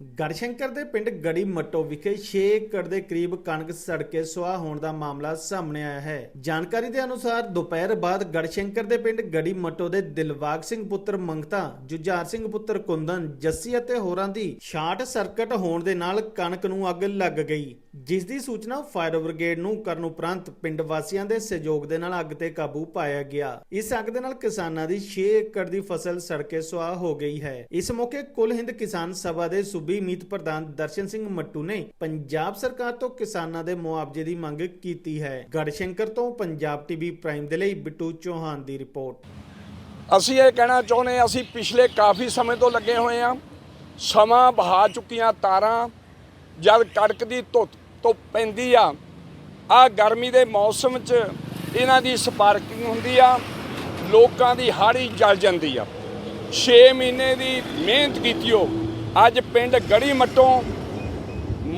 ਗੜਸ਼ੰਕਰ ਦੇ ਪਿੰਡ ਗੜੀ ਮੱਟੋ ਵਿਖੇ 6 ਏਕੜ ਦੇ ਕਰੀਬ ਕਣਕ ਸੜ ਕੇ ਸੁਆਹ ਹੋਣ ਦਾ ਮਾਮਲਾ ਸਾਹਮਣੇ ਆਇਆ ਹੈ। ਜਾਣਕਾਰੀ ਦੇ ਅਨੁਸਾਰ, ਦੁਪਹਿਰ ਬਾਅਦ ਗੜਸ਼ੰਕਰ ਦੇ ਪਿੰਡ ਗੜੀ ਮੱਟੋ ਦੇ ਦਿਲਵਾਗ ਸਿੰਘ ਪੁੱਤਰ ਮੰਗਤਾ, ਜੁਝਾਰ ਸਿੰਘ ਪੁੱਤਰ ਕੁੰਦਨ, ਜੱਸੀ ਅਤੇ ਹੋਰਾਂ ਦੀ ਸ਼ਾਰਟ ਸਰਕਟ ਹੋਣ ਦੇ ਨਾਲ ਕਣਕ ਨੂੰ ਅੱਗ ਲੱਗ ਗਈ, ਜਿਸ ਦੀ ਸੂਚਨਾ ਫਾਇਰ ਬ੍ਰਿਗੇਡ ਨੂੰ ਕਰਨ ਉਪਰੰਤ ਪਿੰਡ ਵਾਸੀਆਂ ਦੇ ਸਹਿਯੋਗ ਦੇ ਨਾਲ ਅੱਗ ਤੇ ਕਾਬੂ ਪਾਇਆ ਗਿਆ। ਇਸ ਅੱਗ ਦੇ ਨਾਲ ਕਿਸਾਨਾਂ ਦੀ 6 ਏਕੜ ਦੀ ਫਸਲ ਸੜ ਕੇ ਸੁਆਹ ਹੋ ਗਈ ਹੈ। ਇਸ ਮੌਕੇ ਕੁੱਲ ਹਿੰਦ ਕਿਸਾਨ ਸਭਾ ਦੇ ਸੂਬੀ ਮੀਤ ਪ੍ਰਧਾਨ ਦਰਸ਼ਨ ਸਿੰਘ ਮੱਟੂ ਨੇ ਪੰਜਾਬ ਸਰਕਾਰ ਤੋਂ ਕਿਸਾਨਾਂ ਦੇ ਮੁਆਵਜ਼ੇ ਦੀ ਮੰਗ ਕੀਤੀ ਹੈ। ਗੜਸ਼ੰਕਰ ਤੋਂ ਪੰਜਾਬ ਟੀਵੀ ਪ੍ਰਾਈਮ ਦੇ ਲਈ ਬਿੱਟੂ ਚੌਹਾਨ ਦੀ ਰਿਪੋਰਟ। ਅਸੀਂ ਇਹ ਕਹਿਣਾ ਚਾਹੁੰਦੇ ਹਾਂ, ਅਸੀਂ ਪਿਛਲੇ ਕਾਫੀ ਸਮੇਂ ਤੋਂ ਲੱਗੇ ਹੋਏ ਆ ਸਮਾਂ ਬਹਾ ਚੁੱਕੀਆਂ ਤਾਰਾਂ, ਜਦ ਕੜਕ ਦੀ ਧੁੱਤ ਧੁੱਪ ਪੈਂਦੀ ਆ ਆ ਗਰਮੀ ਦੇ ਮੌਸਮ 'ਚ ਇਹਨਾਂ ਦੀ ਸਪਾਰਕਿੰਗ ਹੁੰਦੀ ਆ, ਲੋਕਾਂ ਦੀ ਹਾੜੀ ਜਲ ਜਾਂਦੀ ਆ। 6 ਮਹੀਨੇ ਦੀ ਮਿਹਨਤ ਕੀਤੀ ਉਹ ਅੱਜ ਪਿੰਡ ਗੜੀ ਮੱਟੋਂ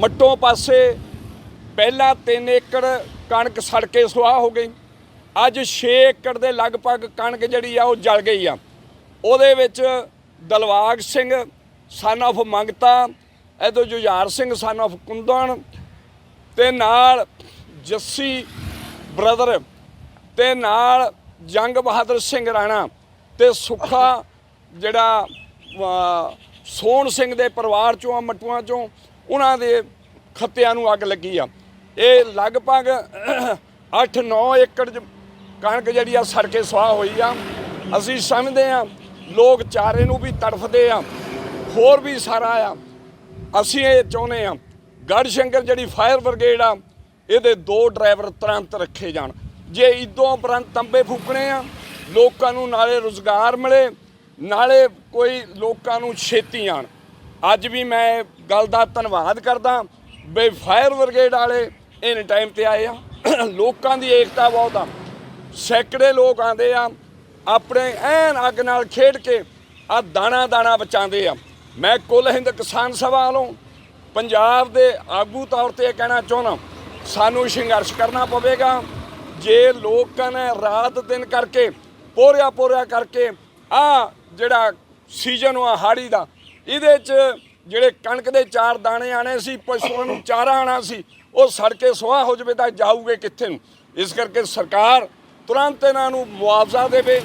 ਮੱਟੋਂ ਪਾਸੇ ਪਹਿਲਾਂ 3 ਏਕੜ ਕਣਕ ਸੜ ਕੇ ਸੁਆਹ ਹੋ ਗਈ। ਅੱਜ 6 ਏਕੜ ਦੇ ਲਗਭਗ ਕਣਕ ਜਿਹੜੀ ਆ ਉਹ ਜਲ ਗਈ ਆ। ਉਹਦੇ ਵਿੱਚ ਦਲਵਾਗ ਸਿੰਘ ਸਨ of ਮੰਗਤਾ ਇਹਦੋਂ Jujhar Singh son of ਕੁੰਦਣ ਤੇ ਨਾਲ ਜੱਸੀ ਬ੍ਰਦਰ ਤੇ ਨਾਲ ਜੰਗ ਬਹਾਦਰ ਸਿੰਘ ਰਾਣਾ ਤੇ ਸੁੱਖਾ ਜਿਹੜਾ ਸੋਹਣ ਸਿੰਘ ਦੇ ਪਰਿਵਾਰ ਚੋਂ ਆ, ਮਟੂਆਂ ਚੋਂ, ਉਹਨਾਂ ਦੇ ਖੱਤਿਆਂ ਨੂੰ ਅੱਗ ਲੱਗੀ ਆ। ਇਹ ਲਗਭਗ 8-9 ਏਕੜ ਜ- ਕਣਕ ਜਿਹੜੀ ਆ, ਸੜ ਕੇ ਸੁਆਹ ਹੋਈ ਆ। ਅਸੀਂ ਸਮਝਦੇ ਆ, ਲੋਕ ਚਾਰੇ ਨੂੰ ਵੀ ਤੜਫਦੇ ਆ, ਹੋਰ ਵੀ ਸਾਰਾ ਆ। ਅਸੀਂ ਇਹ ਚਾਹੁੰਦੇ ਆ ਗੜਸ਼ੰਕਰ ਜਿਹੜੀ ਫਾਇਰ ਬ੍ਰਿਗੇਡ ਆ, ਇਹਦੇ ਦੋ ਡਰਾਈਵਰ ਤੁਰੰਤ ਰੱਖੇ ਜਾਣ। ਜੇ ਇਦੋਂ ਉਪਰੰਤ ਤੰਬੇ ਫੂਕਣੇ ਆ, ਲੋਕਾਂ ਨੂੰ ਨਾਲੇ ਰੋਜ਼ਗਾਰ ਮਿਲੇ ਨਾਲੇ ਕੋਈ ਲੋਕਾਂ ਨੂੰ ਛੇਤੀ ਆਣ। ਅੱਜ ਵੀ ਮੈਂ ਗੱਲ ਦਾ ਧੰਨਵਾਦ ਕਰਦਾ ਬਈ ਫਾਇਰ ਬ੍ਰਿਗੇਡ ਵਾਲੇ ਇਨ ਟਾਈਮ ਤੇ ਆਏ ਆ। ਲੋਕਾਂ ਦੀ ਏਕਤਾ ਬਹੁਤ ਆ। ਸੈਂਕੜੇ ਲੋਕ ਆਂਦੇ ਆ। ਆਪਣੇ ਐਨ ਅੱਗ ਨਾਲ ਖੇਡ ਕੇ ਆ ਦਾਣਾ ਦਾਣਾ ਬਚਾਉਂਦੇ ਆ। ਮੈਂ ਕੁੱਲ ਹਿੰਦ ਕਿਸਾਨ ਸਭਾ ਵੱਲੋਂ ਪੰਜਾਬ ਦੇ ਆਗੂ ਤੌਰ ਤੇ ਇਹ ਕਹਿਣਾ ਚਾਹੁੰਦਾ, ਸਾਨੂੰ ਸੰਘਰਸ਼ ਕਰਨਾ ਪਵੇਗਾ। ਜੇ ਲੋਕਾਂ ਨੇ ਰਾਤ ਦਿਨ ਕਰਕੇ ਪੋਰਿਆ ਪੋਰਿਆ ਕਰਕੇ ਆ ਜਿਹੜਾ ਸੀਜ਼ਨ ਆ ਹਾੜੀ ਦਾ, ਇਹਦੇ ਚ ਜਿਹੜੇ ਕਣਕ ਦੇ ਚਾਰ ਦਾਣੇ ਆਣੇ ਸੀ, ਪਸ਼ੂਆਂ ਨੂੰ ਚਾਰਾ ਆਣਾ ਸੀ, ਉਹ ਸੜ ਕੇ ਸੁਆਹ ਹੋ ਜਵੇ ਤਾਂ ਜਾਊਗੇ ਕਿੱਥੇ ਨੂੰ? ਇਸ ਕਰਕੇ ਸਰਕਾਰ ਤੁਰੰਤ ਇਹਨਾਂ ਨੂੰ ਮੁਆਵਜ਼ਾ ਦੇਵੇ,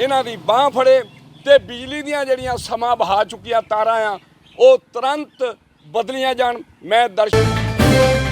ਇਹਨਾਂ ਦੀ ਬਾਹ ਫੜੇ ਤੇ ਬਿਜਲੀ ਦੀਆਂ ਜਿਹੜੀਆਂ ਸਮਾਂ ਬਹਾ ਚੁੱਕੀਆਂ ਤਾਰਾਂ ਆ, ਉਹ ਤੁਰੰਤ ਬਦਲੀਆਂ ਜਾਣ। ਮੈਂ ਦਰਸ਼ਕ